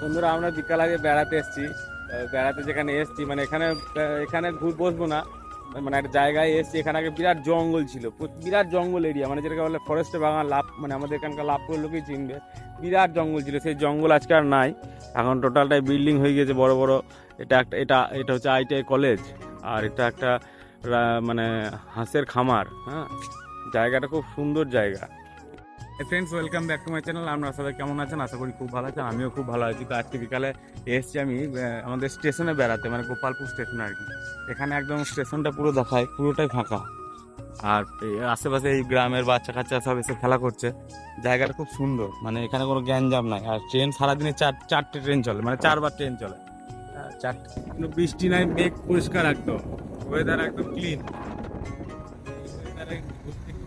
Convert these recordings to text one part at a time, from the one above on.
বন্ধুরা, আমরা বিকাল আগে বেড়াতে এসেছি। বেড়াতে যেখানে এসেছি মানে এখানে এখানে ঘুর বসবো না। মানে একটা জায়গায় এসেছি, এখানে আগে বিরাট জঙ্গল ছিল। বিরাট জঙ্গল এরিয়া মানে যেটাকে বলে ফরেস্টে বাগান লাভ মানে আমাদের এখানকার লাভপুর লোকেই চিনবে। বিরাট জঙ্গল ছিল, সেই জঙ্গল আজকে আর নাই। এখন টোটালটাই বিল্ডিং হয়ে গেছে বড় বড়। এটা একটা, এটা এটা হচ্ছে আইটিআই কলেজ আর এটা একটা মানে হাঁসের খামার হ্যাঁ? জায়গাটা খুব সুন্দর জায়গা। Friends welcome back to my channel আপনারা সবাই কেমন আছেন? আশা করি খুব ভালো আছেন, আমিও খুব ভালো আছি। তো আজকে বিকালে এসেছি আমি আমাদের স্টেশনে বেড়াতে মানে গোপালপুর স্টেশনে আর কি। এখানে একদম স্টেশনটা পুরো দেখায়, পুরোটাই ফাঁকা। আর আশেপাশে এই গ্রামের বাচ্চা কাচ্চা সব এসে খেলা করছে। জায়গাটা খুব সুন্দর মানে এখানে কোনো গ্যাঞ্জাম নাই। আর ট্রেন সারাদিনে চার, চারটে ট্রেন চলে মানে চারবার ট্রেন চলে। চারটে বৃষ্টি নাই, মেঘ পরিষ্কার একদম। ওয়েদার একদম ক্লিন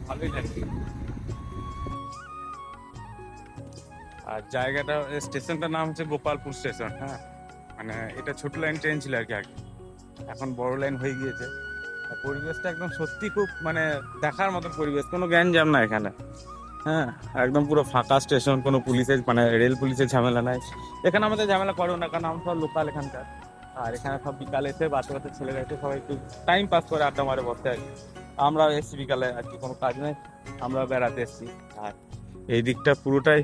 ভালোই আর জায়গাটা স্টেশনটার নাম হচ্ছে গোপালপুর স্টেশন হ্যাঁ? মানে এটা ছোট লাইন ট্রেন ছিল আর কি আগে। এখন বড় লাইন হয়ে গিয়েছে। পরিবেশটা একদম সত্যি খুব মানে দেখার মতো পরিবেশ, কোনো জ্ঞানজাম না এখানে হ্যাঁ? একদম পুরো ফাঁকা স্টেশন, কোনো পুলিশের মানে রেল পুলিশের ঝামেলা নাই। এখানে আমাদের ঝামেলা করেও না, কারণ আমরা সব লোকাল এখানকার। আর এখানে সব বিকালে এসে বাচ্চা বাচ্চা ছেলেরা এসে সবাই একটু টাইম পাস করে আড্ডা মারে, বসে আর আমরা এসছি বিকালে, আর কি কোনো কাজ নেই আমরা বেড়াতে এসছি। আর এই দিকটা পুরোটাই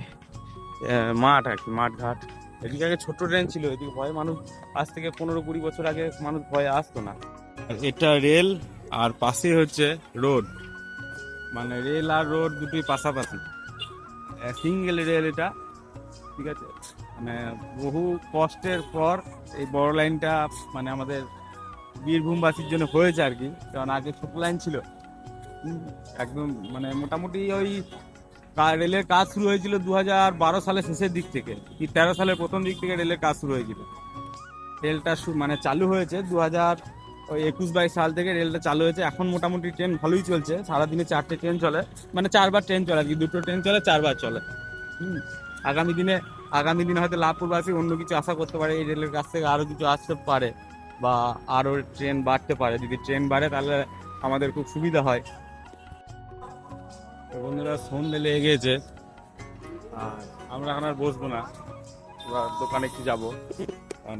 মাঠ আর কি, মাঠ ঘাট। এদিকে আগে ছোট ট্রেন ছিল, এদিকে ভয়ে মানুষ আজ থেকে পনেরো কুড়ি বছর আগে মানুষ ভয়ে আসতো না। এটা রেল, আর পাশে হচ্ছে রোড। মানে রেল আর রোড দুটোই পাশাপাশি। সিঙ্গেল রেল এটা, ঠিক আছে? মানে বহু কষ্টের পর এই বড় লাইনটা মানে আমাদের বীরভূমবাসীর জন্য হয়েছে আর কি। কারণ আগে ছোট লাইন ছিল। একদম মানে মোটামুটি ওই রেলের কাজ শুরু হয়েছিল দু হাজার বারো সালের শেষের দিক থেকে। কি তেরো সালের প্রথম দিক থেকে রেলের কাজ শুরু হয়েছিল। রেলটা মানে চালু হয়েছে দু হাজার ওই একুশ বাইশ সাল থেকে রেলটা চালু হয়েছে। এখন মোটামুটি ট্রেন ভালোই চলছে। সারাদিনে চারটে ট্রেন চলে। মানে চারবার ট্রেন চলে আর কি। দুটো ট্রেন চলে, চারবার চলে। হুম। আগামী দিনে আগামী দিনে হয়তো লাভপুরবাসী অন্য কিছু আশা করতে পারে। এই রেলের কাছ থেকে আরও কিছু আসতে পারে বা আরও ট্রেন বাড়তে পারে। যদি ট্রেন বাড়ে তাহলে আমাদের খুব সুবিধা হয়। বন্ধুরা সন্ধে লেগে গেছে। আর আমরা এখন আর বসবো না। এবার দোকানে একটু যাব?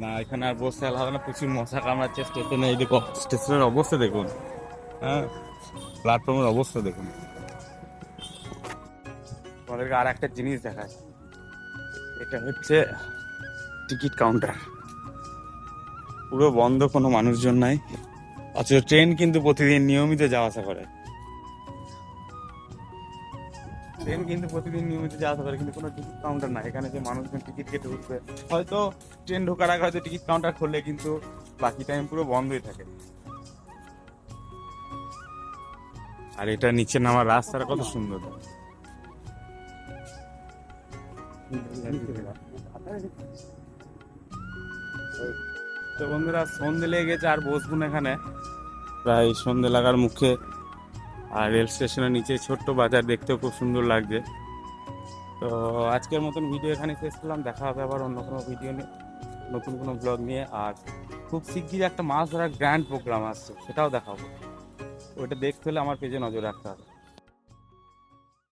না এখানে আর বসতে হবে না, প্রচুর মশা কামড়াচ্ছে স্টেশনে এই দেখো স্টেশনের অবস্থা দেখুন। হ্যাঁ প্ল্যাটফর্মের অবস্থা দেখুন। তোমাদেরকে আর একটা জিনিস দেখায় এটা হচ্ছে টিকিট কাউন্টার পুরো বন্ধ কোনো মানুষজন নাই। অথচ ট্রেন কিন্তু প্রতিদিন নিয়মিত যাওয়া আসা করে। ট্রেন কিন্তু প্রতিদিন নিয়মিত যাওয়া করে, কিন্তু কোনো টিকিট কাউন্টার নাই। এখানে যে মানুষজন টিকিট কেটে উঠবে, হয়তো ট্রেন ঢোকার আগে হয়তো টিকিট কাউন্টার খুললে কিন্তু বাকি টাইম পুরো বন্ধই থাকে। আর এটা নিচে নামার রাস্তাটা কত সুন্দর। তো বন্ধুরা, সন্ধে লেগে গেছে আর বসবো না এখানে। প্রায় সন্ধে লাগার মুখে আর রেল স্টেশনের নিচে ছোট্ট বাজার দেখতেও খুব সুন্দর লাগছে। তো আজকের মতন ভিডিও এখানে শেষ করলাম। দেখা হবে আবার অন্য কোনো ভিডিও নিয়ে, নতুন কোনো ব্লগ নিয়ে। আর খুব শিগগিরই একটা মাছ ধরার গ্র্যান্ড প্রোগ্রাম আসছে, সেটাও দেখাবো। ওইটা দেখতে হলে আমার পেজে নজর রাখতে হবে।